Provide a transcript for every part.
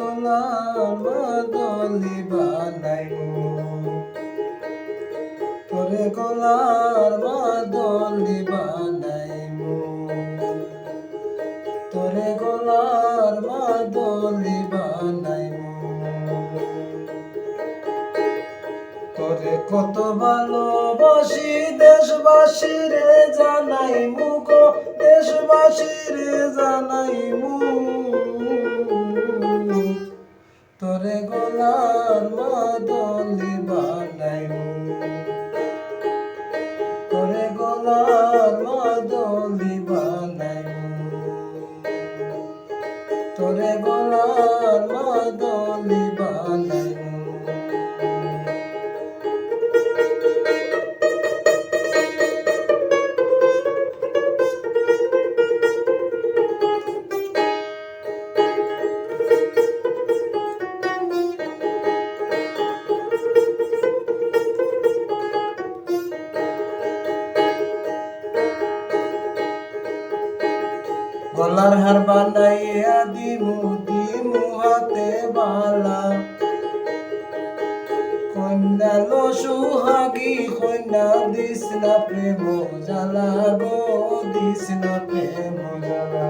গোলাম মাদলি বানাইমু তোরে গোলার মাদলি বানাইমু তোরে গোলার মাদলি বানাইমু তোরে কত ভালোবাসি দেশবাসী রে জানাই মুখ দেশবাসী রে জানাই তোরে তোরে গোলার মাদলি বানাই গলার হার বানাইয়া দিমু দিমু হাতে বালা। কন্যা লো সুহাগী, কন্যা দিস না প্রেম জ্বালা গো, দিস না প্রেম জ্বালা।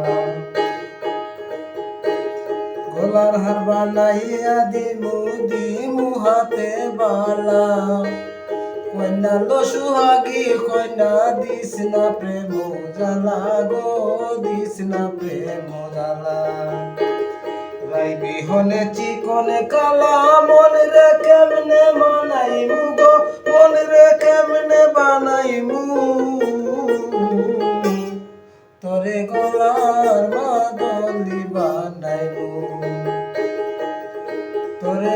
গলার হার বানাইয়া দিমু দিমু হাতে বালা। কন্যা লো সুহাগী, কন্যা দিস না প্রেম, জ্বালা গো দিস না প্রেম, জ্বালা। লাই বিহনে চিকনে কালা, মন রে কেমনে বানাই মু গো? মন রে কেমনে বানাই মু তোরে গলার মাদলি বানাই মু তোরে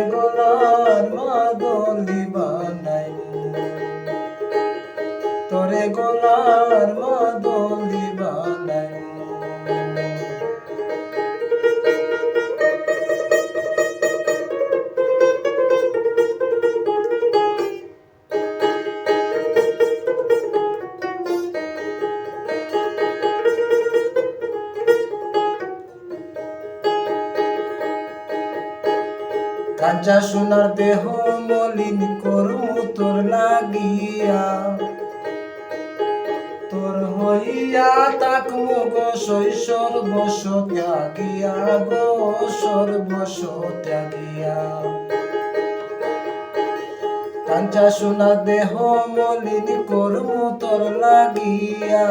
কাঁচা সোনার দেহ মলিন করমু তোর লাগিয়া। তোর হইয়া তাক মুগ শৈশর বস ত্যাগিয়া গো সর্বস ত্যাগিয়া কাঞ্চা সোনা দেহ মলিন করমু তোর লাগিয়া।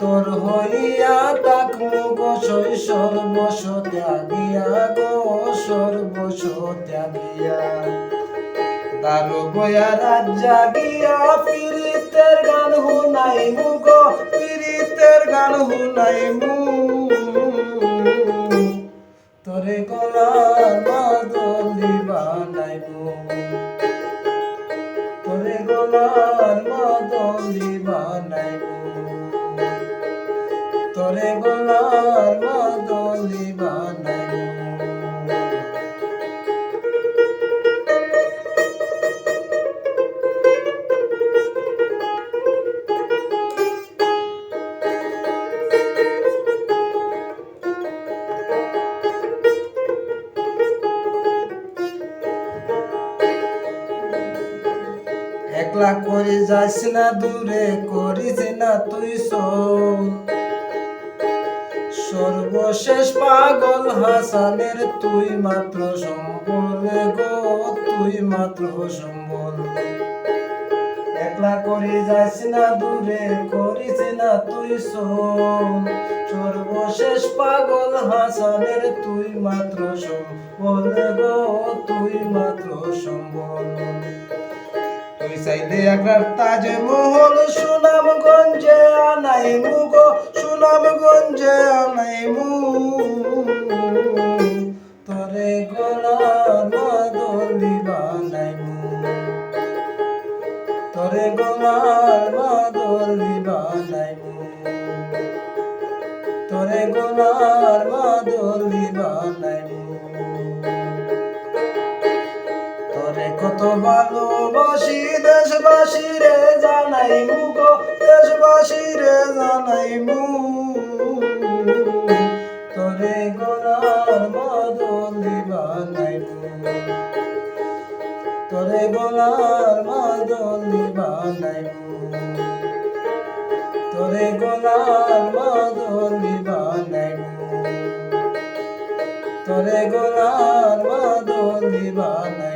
তোর হইয়া তাক মুগ শৈশর বস ত্যাগিয়া গো সর্বস ত্যাগিয়া দারু বয়া রাত জাগিয়া পীড়িতের গান হুনাই মুগ পীড়িতের গান হুনাই মু। তোরে গলার মাদলি বানাই মু। তোরে গলার মাদলি বানাই মু। তোরে গলার মাদলি বানাই। একলা করে যাস না দূরে করিস না তুই সব সর্বশেষ পাগল হাসানের তুই মাত্র সম্বল গো, তুই মাত্র সম্বল। একলা করে যাস না, দূরে করিস না তুই সব সর্বশেষ পাগল হাসানের তুই মাত্র সম্বল গো, তুই মাত্র সম্বল। তুই চাইলে একবার তাজে মহল সুনামগঞ্জে আনাই মুগ সুনামগঞ্জে আনাই মু তোরে গলার মাদলি বানাই মু তোরে গলার মাদলি বানাই মু তোরে গলার মাদলি বানাই মু তোরে কত ভালোবাসি দেশবাসী রে জানাই মুগ দেশবাসী রে জানাই তোরে গলার মাদলি বানাই তোরে গলার মাদলি বানাই তোরে গলার মাদলি বানাই